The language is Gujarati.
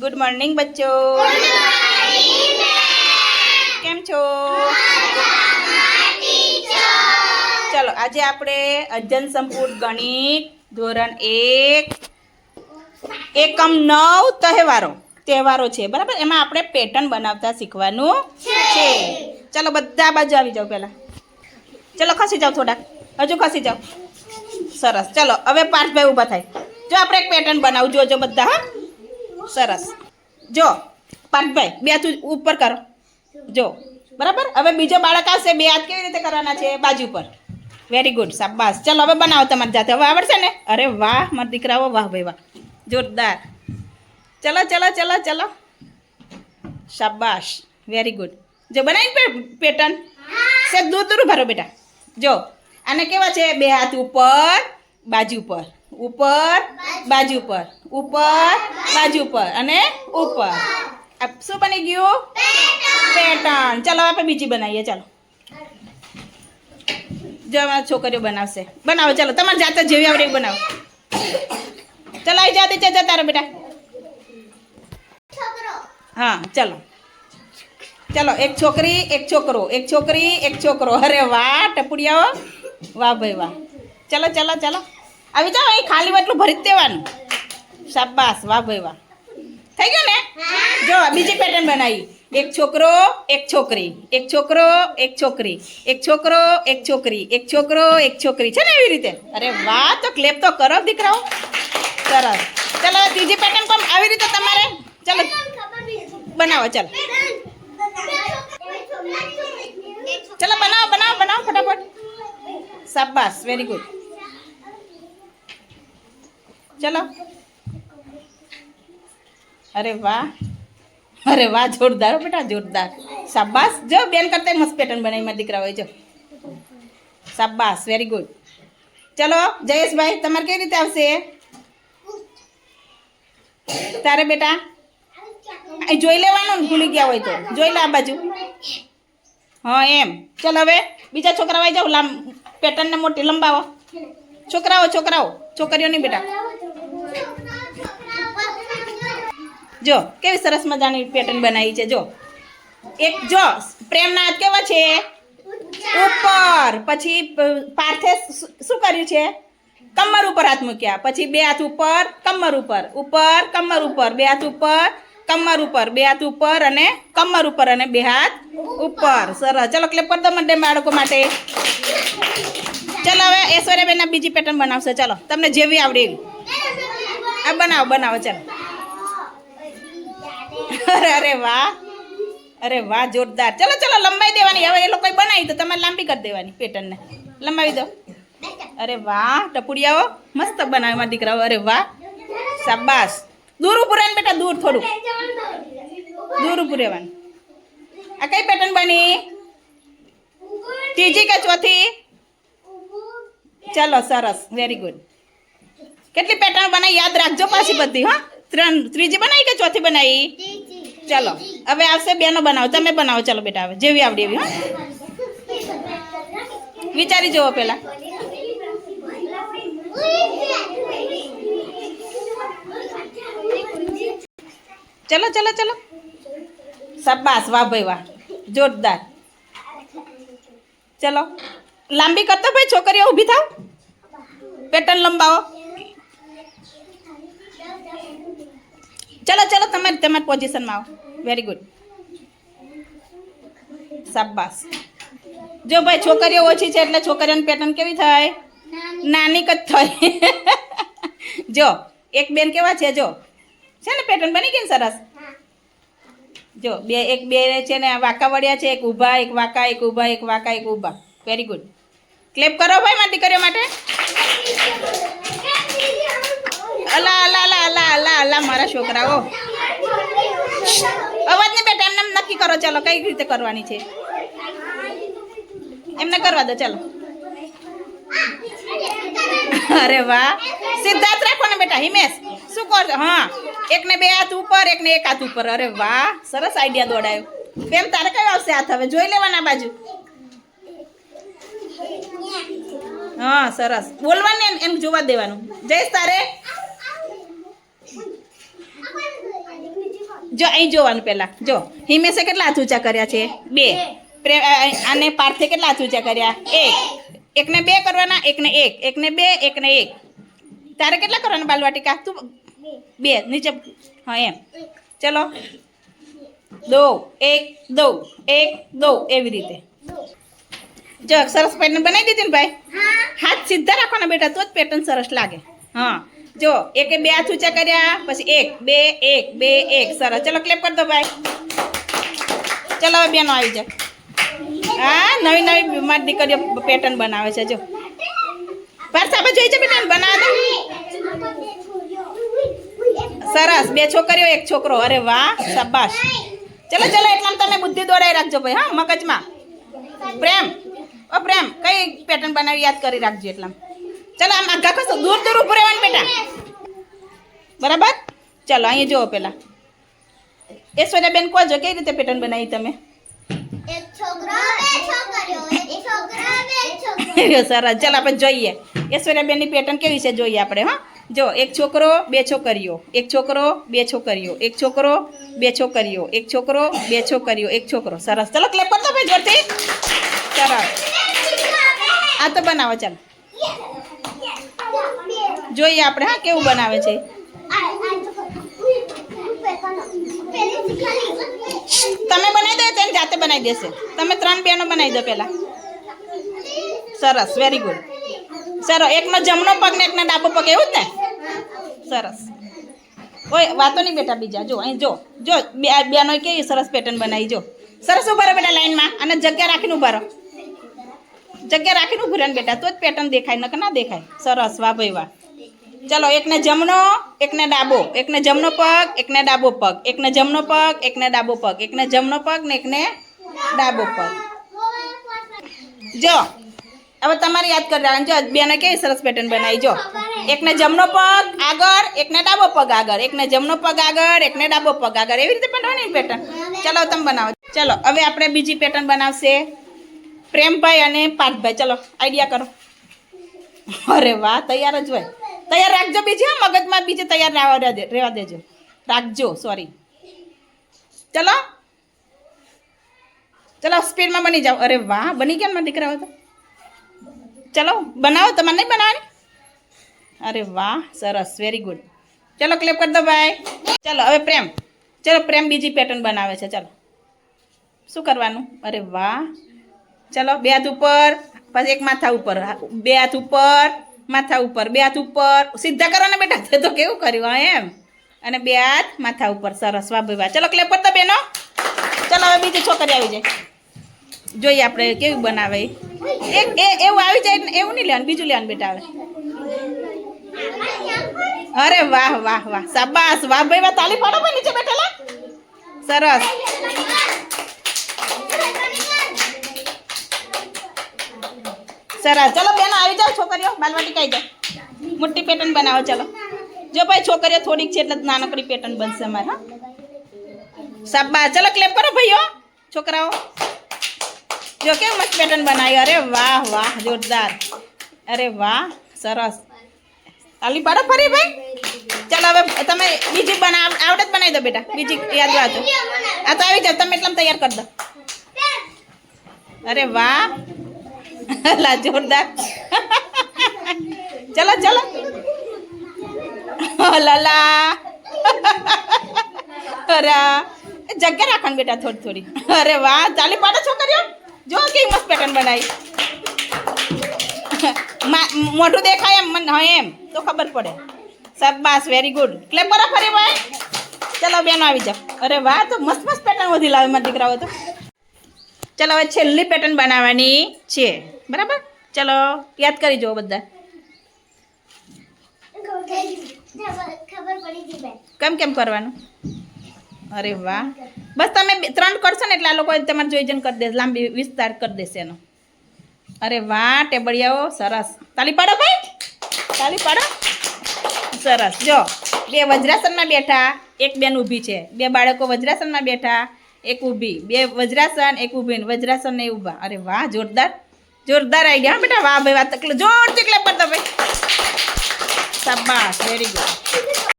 Good morning બચ્ચો. કેમ છો? ચલો, આજે આપણે અજ્જન સંપૂર્ણ ગણિત ધોરણ એક. એકમ નવ તહેવારો. તહેવારો છે, બરાબર? એમાં આપણે પેટર્ન બનાવતા શીખવાનું છે. ચલો, બધા બાજુ આવી જાઓ પહેલાં. ચલો, ખસી જાઓ થોડાક. હજુ ખસી જાઓ. સરસ. ચલો, હવે પાર્થભાઈ ઊભા થાય. જો આપણે એક પેટર્ન બનાવજો જોજો બધા, હા? સરસ. જો પાર્થભાઈ બે હાથ ઉપર કરો. જો બરાબર? હવે બીજો બાળક આવશે બે હાથ કેવી રીતે કરવાના છે? બાજુ પર વેરી ગુડ શાબાશ. ચલો હવે બનાવો તમારી જાતે. હવે આવડશે ને? અરે વાહ મારા દીકરાઓ વાહ ભાઈ વાહ. જોરદાર. ચલો ચલો ચલો ચલો. શાબાશ. વેરી ગુડ જો બનાવી પેટર્ન? સે દૂર દૂર ભરો બેટા. જો આને કેવા છે? બે હાથ ઉપર બાજુ પર ઉપર, બાજુ પર ઉપર, બાજુ પર અને ઉપર. શું બની ગયું? પેટર્ન. ચાલો આપણે બીજી બનાવીએ. ચાલો. જવા છોકરીઓ બનાવશે. બનાવો, ચાલો. તમારે જાતે જેવી આવડે બનાવો. ચાલો, આવી જાતે જતા તારો બેટા. હા, ચાલો. ચાલો, એક છોકરી, એક છોકરો. એક છોકરી, એક છોકરો. અરે વાહ, ટપુડિયાઓ. વાહ ભાઈ, વાહ. ચાલો ચાલો ચાલો. આવી જાઓ, અહીં ખાલી એટલું ભરી દેવાનું. શાબાસ વાહ ભાઈ વાહ. થઈ ગયું ને? જો બીજી પેટર્ન બનાવી. એક છોકરો, એક છોકરી. એક છોકરો, એક છોકરી. એક છોકરો, એક છોકરી. એક છોકરો, એક છોકરી. છે ને એવી રીતે? અરે વાહ, તો ક્લેપ તો કરો દીકરાઓ. સરસ. ચાલો ત્રીજી પેટર્ન પણ આવી રીતે તમારે. ચાલો, બનાવો, ચાલો. ચલો, બનાવો બનાવો બનાવો, ફટાફટ. સાબાસ વેરી ગુડ ચલો અરે વાહ અરે વાહ જોરદાર હો બેટા જોરદાર શાબાશ જો બેન કરતા મસ્ત પેટર્ન બનાવી મારા દીકરા હોય જો શાબાશ વેરી ગુડ ચલો જયેશભાઈ તમારે કેવી રીતે આવશે તારે બેટા અહીં જોઈ લેવાનું ને ભૂલી ગયા હોય તો જોઈ લે આ બાજુ હા એમ ચાલ હવે બીજા છોકરાઓ આવી જાઓ લાંબ પેટર્નને મોટી લંબાવો છોકરાઓ છોકરાઓ છોકરીઓ નહીં બેટા જો, કેવી સરસ મજાની પેટર્ન બનાવી છે, જો. એક, જો, પ્રેમના હાથ છે? ઉપર. પછી પાર્થે શું કર્યું છે? કમર ઉપર હાથ મૂક્યા. પછી બે હાથ ઉપર, કમર ઉપર. ઉપર, કમર ઉપર. બે હાથ ઉપર, કમર ઉપર. બે હાથ ઉપર અને કમર ઉપર અને બે હાથ ઉપર. સરસ. ચલો ક્લેપ કરી દો બાળકો માટે. ચલો, હવે ઐશ્વર્યાબેન બીજી પેટર્ન બનાવશે. ચલો, તમને જેવી આવડે એવી. આ બનાવો બનાવો, ચાલો. અરે અરે વાહ. અરે વાહ, જોરદાર. ચલો ચલો, લંબાઈ દેવાની. હવે એ લોકો બનાવી તો તમારે લાંબી કરી દેવાની પેટર્નને. લંબાવી દો. અરે વાહ, ટપુડિયાઓ મસ્ત બનાવે મારા દીકરાઓ. અરે વાહ. શાબાશ. દૂર ઉપર રહેવાનું બેટા, દૂર થોડું. દૂર ઉપર રહેવાનું. આ કઈ પેટર્ન બની? ત્રીજી કે ચોથી? ચલો, સરસ. વેરી ગુડ કેટલી પેટર્ન બનાવી યાદ રાખજો પાછી બધી, હા. ત્રણ, ત્રીજી બનાવી કે ચોથી બનાવી? ચલો, હવે આવશે બેનો બનાવો, તમે બનાવો. ચલો બેટા, હવે જેવી આવડી એવી, હા. વિચારી જુઓ પેલા ચલો ચલો ચલો. શાબાશ, વાહ ભાઈ, વાહ. જોરદાર. ચલો, લાંબી કરતો ભાઈ, છોકરીઓ ઊભી થાવ. પેટર્ન લંબાવો. ચલો ચલો તમારી તમારી પોઝિશનમાં આવો. વેરી ગુડ શાબાશ. જો ભાઈ છોકરીઓ ઓછી છે એટલે છોકરીઓની પેટર્ન કેવી થાય? નાની. જ થાય. જો એક બેન કેવા છે? જો. છે ને પેટર્ન બની ગઈ ને સરસ? જો બે એક બે છે ને વાંકા વળ્યા છે. એક ઊભા એક વાંકા એક ઊભા એક વાંકા એક ઊભા. વેરી ગુડ ક્લેપ કરો ભાઈ મારી દીકરીઓ માટે. અલા અલા અલા અલા અલા અલા, મારા છોકરાઓ. અવાજ ને બેટા, એમને એમ નક્કી કરો, ચાલો, કઈ રીતે કરવાની છે? એમને કરવા દો, ચાલો. અરે વાહ. સિદ્ધાર્થ રાખો ને બેટા, હિમેશ, શું કર હા, એકને બે હાથ ઉપર, એકને એક હાથ ઉપર. અરે વાહ, સરસ આઈડિયા દોડાયો. કેમ તારે કયો આવશે હાથ હવે? જોઈ લેવાના બાજુ. હા, સરસ. બોલવાનું એમ જોવા દેવાનું. જયેશ, તારે? જો અહીં જોવાનું પહેલાં. જો હિમેશે કેટલા હાથ ઊંચા કર્યા છે? બે. પ્રે અ, આને પાર્થે કેટલા હાથ ઊંચા કર્યા? એક. એકને બે કરવાના એકને એક. એકને બે એકને એક. તારે કેટલા કરવાના બાલવાટિકા? તું બે. નીચે હા એમ. ચલો. દો એક દો એક દો એવી રીતે. જો સરસ પેટર્ન બનાવી દીધી ને ભાઈ? હાથ સીધા રાખવાના બેટા તો જ પેટર્ન સરસ લાગે. હા. જો, એકે બે ઊંચા કર્યા, પછી એક, બે એક બે, એક. સરસ. ચલો ક્લેપ કરી દો ભાઈ. ચલો, હવે બેનો આવી જાવ હા, નવી નવી મારી દીકરીઓ પેટર્ન બનાવે છે, જો. પાર સાબા જોઈ છે બેટા બનાવે સરસ. બે છોકરીઓ, એક છોકરો. અરે વાહ, શાબાશ. ચલો ચલો, એટલામાં તમે બુદ્ધિ દોડાઈ રાખજો ભાઈ, હા, મગજમાં. પ્રેમ. ઓ, પ્રેમ. કઈ પેટર્ન બનાવી યાદ કરી રાખજો એટલામાં. ચલો આમ આગા ખસો દૂર દૂર ઉભું રહેવાનું બેટા બરાબર ચલો અહીંયા જુઓ પેલા ઐશ્વર્યાબેન કહો છો કઈ રીતે પેટર્ન બનાવી તમે એક છોકરો બે છોકરીઓ એક છોકરા બે છોકરીઓ સરસ ચાલો આપણે જોઈએ ઐશ્વર્યાબેનની પેટર્ન કેવી છે જોઈએ આપણે હા જો એક છોકરો બે છોકરીઓ એક છોકરો બે છોકરીઓ એક છોકરો બે છોકરીઓ એક છોકરો બે છોકરીઓ એક છોકરો સરસ ચલો ક્લેપ કરતો ભાઈ જોરથી સરસ આ તો બનાવો ચાલો જોઈએ આપણે, હા, કેવું બનાવે છે. તમે બનાવી દો તેને જાતે બનાવી દેશે. તમે ત્રણ બેનો બનાવી દો પહેલાં. સરસ વેરી ગુડ સરસ, એકનો જમણો પગ ને એકનો ડાબો પગ, એવું જ ને? સરસ. ઓય, વાતો નહીં બેટા બીજા, જો, અહીં જો જો, બે બેનો કેવી સરસ પેટર્ન બનાવી, જો. સરસ ઊભા રહો બેટા લાઈનમાં અને જગ્યા રાખીને ઊભા રહો. જગ્યા રાખીને ઉભું રહે બેટા, તો જ પેટર્ન દેખાય નક ના દેખાય. સરસ, વાહ ભાઈ, વાહ. ચલો, એકને જમણો, એકને ડાબો. એકને જમણો પગ, એકને ડાબો પગ. એકને જમણો પગ, એકને ડાબો પગ. એકને જમણો પગ ને એકને ડાબો પગ. જો, હવે તમારે યાદ કરી રાખવાનું જો, બેને કેવી સરસ પેટર્ન બનાવી. જો, એકને જમણો પગ આગળ, એકને ડાબો પગ આગળ. એકને જમણો પગ આગળ, એકને ડાબો પગ આગળ. એવી રીતે બનાવવાની પેટર્ન ચલો, તમે બનાવો. ચલો, હવે આપણે બીજી પેટર્ન બનાવશે. પ્રેમભાઈ અને પાર્થભાઈ. ચલો આઈડિયા કરો. અરે વાહ, તૈયાર જ હોય. તૈયાર રાખજો બીજી, હા, મગજમાં બીજે તૈયાર રહેવા દેજો. રાખજો સોરી ચલો. ચલો, સ્પીડમાં બની જાઓ. અરે વાહ, બની ગયા મારા દીકરાઓ તો? ચલો, બનાવો, તમારે નહીં બનાવવાની? અરે વાહ, સરસ વેરી ગુડ ચલો ક્લિપ કરી દો ભાઈ ચલો, હવે પ્રેમ. ચલો, પ્રેમ બીજી પેટર્ન બનાવે છે, ચલો. શું કરવાનું? અરે વાહ. ચલો, બે હાથ ઉપર, પછી એક માથા ઉપર. બે હાથ ઉપર. માથા ઉપર. બે હાથ ઉપર. સીધા કરો ને બેટા. તે તો કેવું કર્યું એમ. અને બે હાથ માથા ઉપર. સરસ. વાહ, ભાઈ, વાહ. ચલો ક્લેપ કરી દો બેનો. ચલો, હવે બીજી છોકરી આવી જાય. જોઈએ આપણે કેવું બનાવે. એ. એવું આવી જાય એવું નહીં લેવાનું. બીજું લેવાનું બેટા આવે અરે વાહ વાહ વાહ. સાબાસ વાહ, ભાઈ, વાહ. તાલી પાડો ભાઈ નીચે બેઠેલા. સરસ. સરસ ચલો બેનો, આવી જાઓ છોકરીઓ બાલવાટી કાઈ જાઓ મોટી પેટર્ન બનાવો, ચલો. જો ભાઈ છોકરીઓ થોડીક છે એટલે નાનકડી પેટર્ન બનશે અમારે, હા. શાબાશ. ચલો ક્લેપ કરો ભાઈઓ, છોકરાઓ. જો કેવું મસ્ત પેટર્ન બનાવી અરે વાહ વાહ, જોરદાર. અરે વાહ, સરસ. તાલી પાડો ફરી ભાઈ. ચાલો હવે તમે બીજી બનાવ આવડે જ બનાવી દો બેટા. બીજી યાદ રાખો આ તો આવી જાવ તમે એટલામાં તૈયાર કરી દો. અરે વાહ. લા જોરદાર ચલો ચલો લલા અરે જગ્યા રાખવાનું બેટા થોડી થોડી અરે વાહ ચાલી પાડો છોકરીઓ જો કેવી મસ્ત પેટર્ન બનાવી મા- મોઢું દેખાય એમ મને હા એમ તો ખબર પડે શાબાશ વેરી ગુડ ક્લેપ કરો ફરી ભાઈ ચલો બેનો આવી જાઓ અરે વાહ તો મસ્ત મસ્ત પેટર્ન વધી લાવે મારા દીકરાઓ તો ચલો હવે છેલ્લી પેટર્ન બનાવવાની છે બરાબર? ચલો, યાદ કરી જુઓ બધા. કેમ કેમ કરવાનું? અરે વાહ. બસ તમે ત્રણ કરશો ને એટલે આ લોકો તમારે જોઈજન કરી દેશે. લાંબી વિસ્તાર કરી દેશે એનો. અરે વાહ, ટેબડિયાઓ, સરસ. તાલી પાડો ભાઈ. તાલી પાડો. સરસ. જો, બે વજ્રાસનમાં બેઠા, એક બેન ઊભી છે. બે બાળકો વજ્રાસનમાં બેઠા, એક ઊભી. બે વજ્રાસન, એક ઊભી વજ્રાસન ને ઊભા. અરે વાહ, જોરદાર. જોરદાર આઈડિયા હા બેટા વાહ ભાઈ વાત જોરથી ક્લેપ કરતો ભાઈ. શાબાશ વેરી ગુડ